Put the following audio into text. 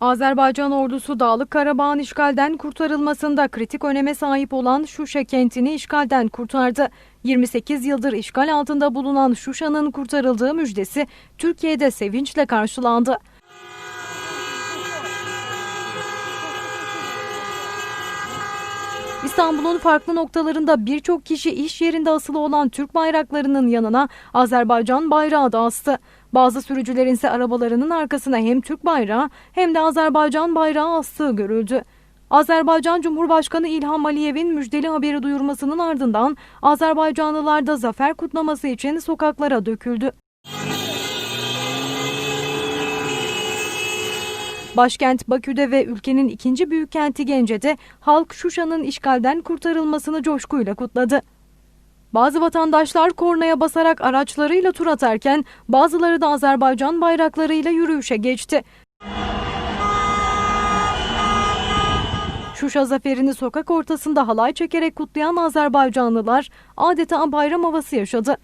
Azerbaycan ordusu Dağlık Karabağ'ın işgalden kurtarılmasında kritik öneme sahip olan Şuşa kentini işgalden kurtardı. 28 yıldır işgal altında bulunan Şuşa'nın kurtarıldığı müjdesi Türkiye'de sevinçle karşılandı. İstanbul'un farklı noktalarında birçok kişi iş yerinde asılı olan Türk bayraklarının yanına Azerbaycan bayrağı da astı. Bazı sürücülerin ise arabalarının arkasına hem Türk bayrağı hem de Azerbaycan bayrağı astığı görüldü. Azerbaycan Cumhurbaşkanı İlham Aliyev'in müjdeli haberi duyurmasının ardından Azerbaycanlılar da zafer kutlaması için sokaklara döküldü. Başkent Bakü'de ve ülkenin ikinci büyük kenti Gence'de halk Şuşa'nın işgalden kurtarılmasını coşkuyla kutladı. Bazı vatandaşlar kornaya basarak araçlarıyla tur atarken bazıları da Azerbaycan bayraklarıyla yürüyüşe geçti. Şuşa zaferini sokak ortasında halay çekerek kutlayan Azerbaycanlılar adeta bayram havası yaşadı.